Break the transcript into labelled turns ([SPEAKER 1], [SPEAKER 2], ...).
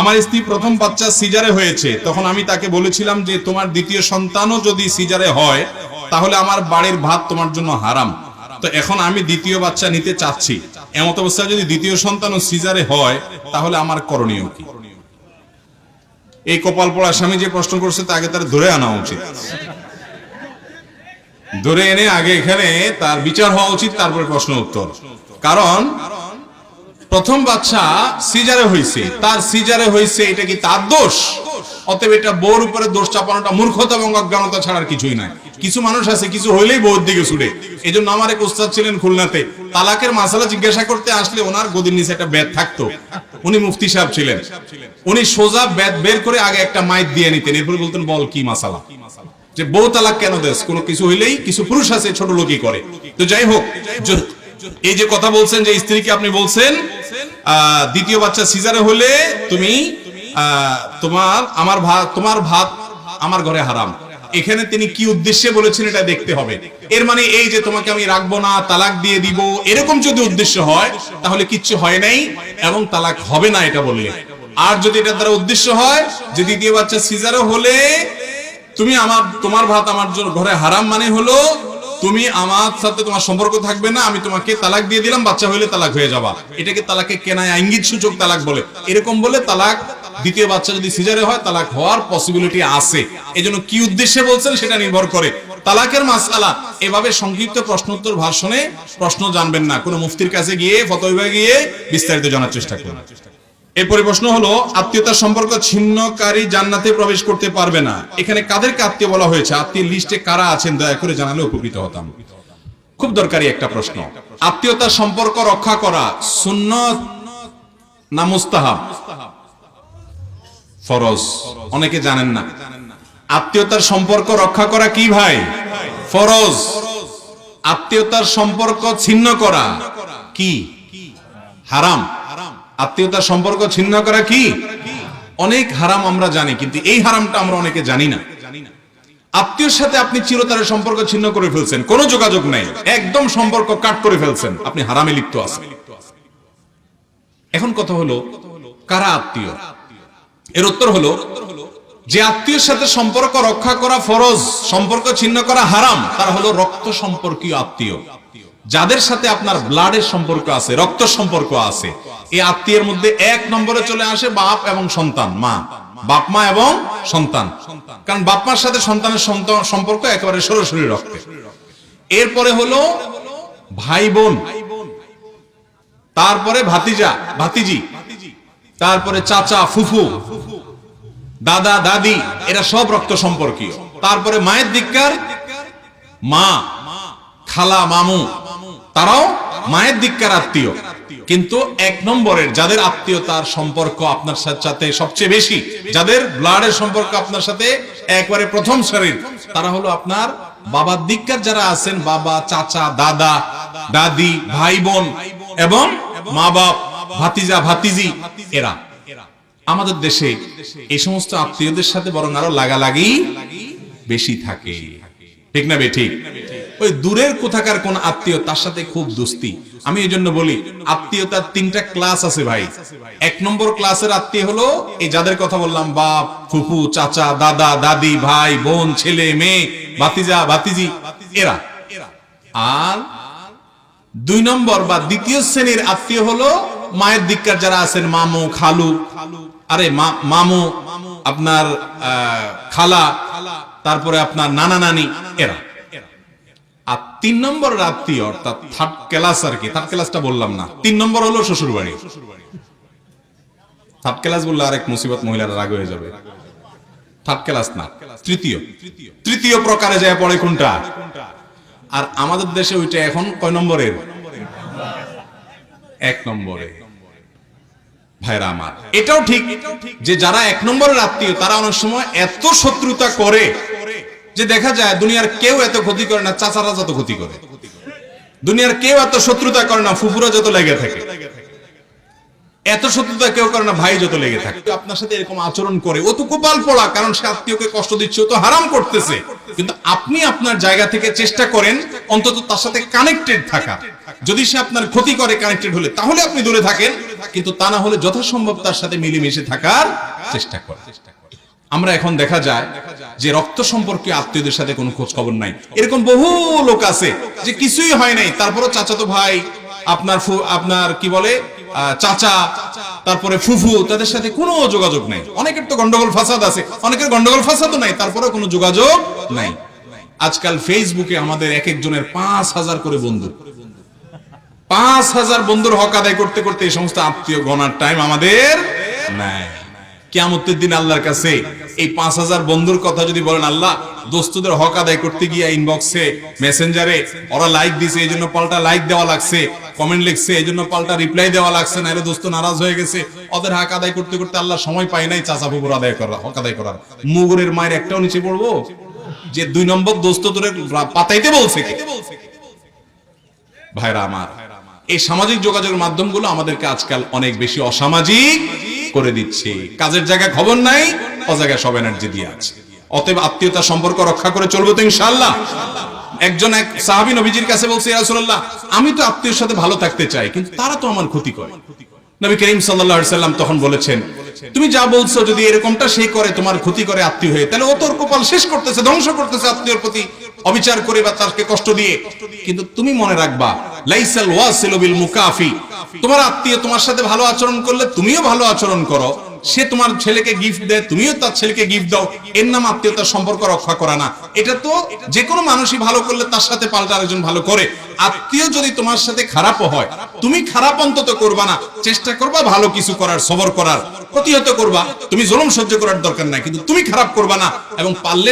[SPEAKER 1] আমার স্ত্রী প্রথম বাচ্চা সিজারে হয়েছে, তখন আমি তাকে বলেছিলাম যে তোমার দ্বিতীয় সন্তানও যদি সিজারে হয়, তাহলে আমার বাড়ির ভাত তোমার জন্য হারাম। তো এখন আমি দ্বিতীয় বাচ্চা নিতে চাচ্ছি। এমত অবস্থায় যদি দ্বিতীয় সন্তানও সিজারে হয়, তাহলে আমার করণীয় কি? এই কপাল পড়া স্বামী যে প্রশ্ন করছে তাকে তার ধরে আনা উচিত। ধরে এনে আগে এখানে তার বিচার হওয়া উচিত, তারপরে প্রশ্ন উত্তর। কারণ প্রথম বাচ্চা সিজারে হয়েছে তার সিজারে হয়েছে এটা কি তার দোষ? অতএব এটা বউর উপরে দোষ চাপানোটা মূর্খতা এবং অজ্ঞানতা ছাড়ার কিছুই নাই। কিছু মানুষ আছে, কিছু হইলেই বউর দিকে ছুটে। এই জন্য আমার এক উস্তাদ ছিলেন খুলনাতে। তালাকের মাসালা জিজ্ঞাসা করতে আসলে ওনার গদির নিচে একটা ব্যাত থাকতো। উনি মুফতি সাহেব ছিলেন। উনি সোজা ব্যাত বের করে আগে একটা মাইক দিয়ে নিতেন। এরপরে বলতেন, বল কি মাসালা? যে বউ তালাক কেন দেশ কোনো কিছু হইলেই কিছু পুরুষ আছে, ছোট লোকই করে। তো যাই হোক এই যে কথা বলছেন যে স্ত্রীকে আপনি বলছেন দ্বিতীয় বাচ্চা সিজারে হলে তুমি তোমার, আমার ভাত তোমার ভাত আমার ঘরে হারাম। এখানে তিনি কি উদ্দেশ্যে বলেছেন এটা দেখতে হবে। এর মানে এই যে তোমাকে আমি রাখব না, তালাক দিয়ে দিব, এরকম যদি উদ্দেশ্য হয়, তাহলে কিচ্ছু হয় নাই এবং তালাক হবে না এটা বললে। আর যদি এটা দ্বারা উদ্দেশ্য হয় যে দ্বিতীয় বাচ্চা সিজারে হলে তুমি আমার, তোমার ভাত আমার ঘরে হারাম মানে হলো তুমি আমার সাথে তোমার সম্পর্ক থাকবে না, আমি তোমাকে তালাক দিয়ে দিলাম, বাচ্চা হইলে তালাক হয়ে যাবা। এটাকে তালাকে কেনায় ইঙ্গিত সূচক তালাক বলে। এরকম বলে তালাক, দ্বিতীয় বাচ্চা যদি সিজারে হয়, তালাক হওয়ার পসিবিলিটি আছে। এজন্য কি উদ্দেশ্যে বলছেন সেটা নির্ভর করে। তালাকের মাসালা এভাবে সংক্ষিপ্ত প্রশ্নোত্তর ভাষণে প্রশ্ন জানবেন না। কোনো মুফতির কাছে গিয়ে, ফতোয়া গিয়ে বিস্তারিত জানার চেষ্টা করুন। এরপরে প্রশ্ন হলো, আত্মীয়তার সম্পর্ক ছিন্নকারী জান্নাতে প্রবেশ করতে পারবে না। এখানে কাদেরকে আত্মীয় বলা হয়েছে? আত্মীয় লিস্টে কারা আছেন? দয়া করে জানালে উপকৃত হতাম। খুব দরকারি একটা প্রশ্ন। আত্মীয়তার সম্পর্ক রক্ষা করা সুন্নত না মুস্তাহাব? ফরজ। অনেকে জানেন না। আত্মীয়তার সম্পর্ক রক্ষা করা কি ভাই? ফরজ। আত্মীয়তার সম্পর্ক ছিন্ন করা কি? হারাম। আত্মীয়তার সম্পর্ক ছিন্ন করা কি? অনেক হারাম আমরা জানি, কিন্তু এই হারামটা আমরা অনেকে জানি না। আত্মীয়র সাথে আপনি চিরতরের সম্পর্ক ছিন্ন করে ফেলছেন, কোনো যোগাযোগ নাই। একদম সম্পর্ক কাট করে ফেলছেন, আপনি হারামে লিপ্ত আছেন। এখন কথা হলো, কারা আত্মীয়? এর উত্তর হলো, যে আত্মীয়ের সাথে সম্পর্ক রক্ষা করা ফরজ, সম্পর্ক ছিন্ন করা হারাম, তারা হলো রক্ত সম্পর্কীয় আত্মীয়। যাদের সাথে আপনার ব্লাডের সম্পর্ক আছে, রক্ত সম্পর্ক আছে, এই আত্মীয়ের মধ্যে এক নম্বরে চলে আসে বাপ এবং সন্তান, মা। বাপ, মা এবং সন্তান। কারণ বাপ, মার সাথে সন্তানের সম্পর্ক একেবারে সরাসরি রক্তে। এরপরে হলো ভাই বোন তারপরে ভাতিজা, ভাতিজি। তারপরে চাচা, ফুফু, দাদা, দাদি, এরা সব রক্ত সম্পর্কীয়। তারপরে মায়ের দিককার মা। খালা মামু, তারাও মায়ের দিককার আত্মীয়। কিন্তু এক নম্বরের যাদের আত্মীয়তার সম্পর্ক আপনার সাথে সবচেয়ে বেশি, যাদের ব্লাডের সম্পর্ক আপনার সাথে একবারে প্রথম শরীর তারা হলো আপনার বাবার দিককার যারা আছেন, বাবা, চাচা, দাদা, দাদি, ভাই বোন এবং মা বাপ, ভাতিজা, ভাতিজি, এরা। আমাদের দেশে এই সমস্ত আত্মীয়দের সাথে বরং আরও লাগালাগি বেশি থাকে। ঠিক না বে ঠিক? ওই দূরের কোথাকার কোন আত্মীয় তার সাথে খুব দোস্তি। আমি এই জন্য বলি, আত্মীয়তার তিনটা ক্লাস আছে ভাই। এক নম্বর ক্লাসের আত্মীয় হলো এই যাদের কথা বললাম, বাপ, ফুফু, চাচা, দাদা, দাদি, ভাই, বোন, ছেলে, মেয়ে, ভাতিজা, ভাতিজি, এরা। আর দুই নম্বর বা দ্বিতীয় শ্রেণির আত্মীয় হলো মায়ের দিককার যারা আছেন, মামু, খালু। আরে মামু, আপনার খালা, তারপরে আপনার নানা, নানি, এরা। আর তিন নম্বর আত্মীয় অর্থাৎ থার্ড ক্লাস আর কি থার্ড ক্লাসটা বললাম না। তিন নম্বর হলো শ্বশুর বাড়ি থার্ড ক্লাস বললে আরেক মুসিবত, মহিলারা রাগ হয়ে যাবে। থার্ড ক্লাস না, তৃতীয়। তৃতীয় প্রকারে যায় পড়ে কোনটা? আর আমাদের দেশে ওইটা এখন কয় নম্বরের? এক নম্বরে। ভাইরা আমার, এটাও ঠিক যে যারা এক নম্বরের আত্মীয় তারা অনেক সময় এত শত্রুতা করে যে দেখা যায় দুনিয়ার কেউ এত ক্ষতি করে না, চাচারা যত ক্ষতি করে। দুনিয়ার কেউ এত শত্রুতা করে না, ফুফুরা যত লেগে থাকে। এত শত্রুতা কেউ করে না, ভাই যত লেগে থাকে। আপনার সাথে এরকম আচরণ করে, ও তো কোপাল পড়া, কারণ সে আত্মীয়কে কষ্ট দিচ্ছে, ও তো হারাম করতেছে। কিন্তু আপনি আপনার জায়গা থেকে চেষ্টা করেন, অন্তত তার সাথে কানেক্টেড থাকা। যদি সে আপনার ক্ষতি করে কানেক্টেড হলে, তাহলে আপনি দূরে থাকেন। কিন্তু তা না হলে যথাসম্ভব তার সাথে মিলেমিশে থাকার চেষ্টা করে আমরা এখন দেখা যায় যে রক্ত সম্পর্কে আত্মীয়দের সাথে কোনো খোঁজ খবর নাই। এরকম বহু লোক আছে যে কিছুই হয় নাই। তারপরও চাচাতো ভাই, আপনার আপনার কি বলে চাচা, তারপরে ফুফু, তাদের সাথে কোনো যোগাযোগ নাই। অনেকের তো গন্ডগোল ফাসাদ আছে। অনেকের গন্ডগোল ফাসাদও নাই, তারপরেও কোনো যোগাযোগ নাই। আজকাল ফেসবুকে আমাদের এক একজনের পাঁচ হাজার করে বন্ধু। পাঁচ হাজার বন্ধুর হক আদায় করতে করতে এই সমস্ত আত্মীয় গণার টাইম আমাদের নাই। কেয়ামতের দিন আল্লাহর কাছে এই পাঁচ হাজার বন্ধুর কথা যদি বলেন, আল্লাহ, দোস্তদের হক আদায় করতে গিয়ে ইনবক্সে মেসেঞ্জারে ওরা লাইক দিছে এই জন্য পাল্টা লাইক দেওয়া লাগছে কমেন্ট লিখছে এই জন্য পাল্টা রিপ্লাই দেওয়া লাগছে না এর দোস্ত নারাজ হয়ে গেছে। ওদের হক আদায় করতে করতে আল্লাহ সময় পায় নাই, চাচা ফুপুর আদায় করার হক আদায় করার। মুগুরের মায়ের একটাও নিচে পড়ব? যে দুই নম্বর দোস্ত তোরে পাতাইতে বলছে? ভাইরা আমার, এই সামাজিক যোগাযোগের মাধ্যমগুলো আমাদেরকে আজকাল অনেক বেশি অসামাজিক করে দিচ্ছে। কাজের জায়গায় খবর নাই ও জায়গায় সব এনার্জি দিয়ে আছে। অতএব আত্মীয়তা সম্পর্ক রক্ষা করে চলবো তো ইনশাআল্লাহ। একজন এক সাহাবী নবীজির কাছে বলছে রাসূলুল্লাহ, আমি তো আত্মীয়ের সাথে ভালো থাকতে চাই, কিন্তু তারা তো আমার ক্ষতি করে। নবী করিম সাল্লাল্লাহু সাল্লাম তখন বলেছেন, তুমি যা বলছো যদি এরকমটা সে করে, তোমার ক্ষতি করে আত্মীয় হয়ে, তাহলে ও তোর কপাল শেষ করতেছে, ধ্বংস করতেছে আত্মীয়র প্রতি। অবিচার করে বা তাকে কষ্ট দিয়ে। কিন্তু তুমি মনে রাখবা, লাইসাল ওয়াসিলু বিল মুকাফি। তোমার আত্মীয় তোমার সাথে ভালো আচরণ করলে তুমিও ভালো আচরণ করো। সে তোমার ছেলেকে গিফট দেয়, তুমিও তার ছেলেকে গিফট দাও। এর নাম আত্মীয়তার সম্পর্ক রক্ষা করা না। এটা তো যে কোনো মানুষই ভালো করলে তার সাথে পাল্টা আরেকজন ভালো করে। আত্মীয় যদি তোমার সাথে খারাপও হয়, তুমি খারাপ অন্তত করবা না। চেষ্টা করবা ভালো কিছু করার, সবর করার। প্রতিহত করবা। তুমি জুলুম সহ্য করার দরকার নাই, কিন্তু তুমি খারাপ করবা না। এবং পারলে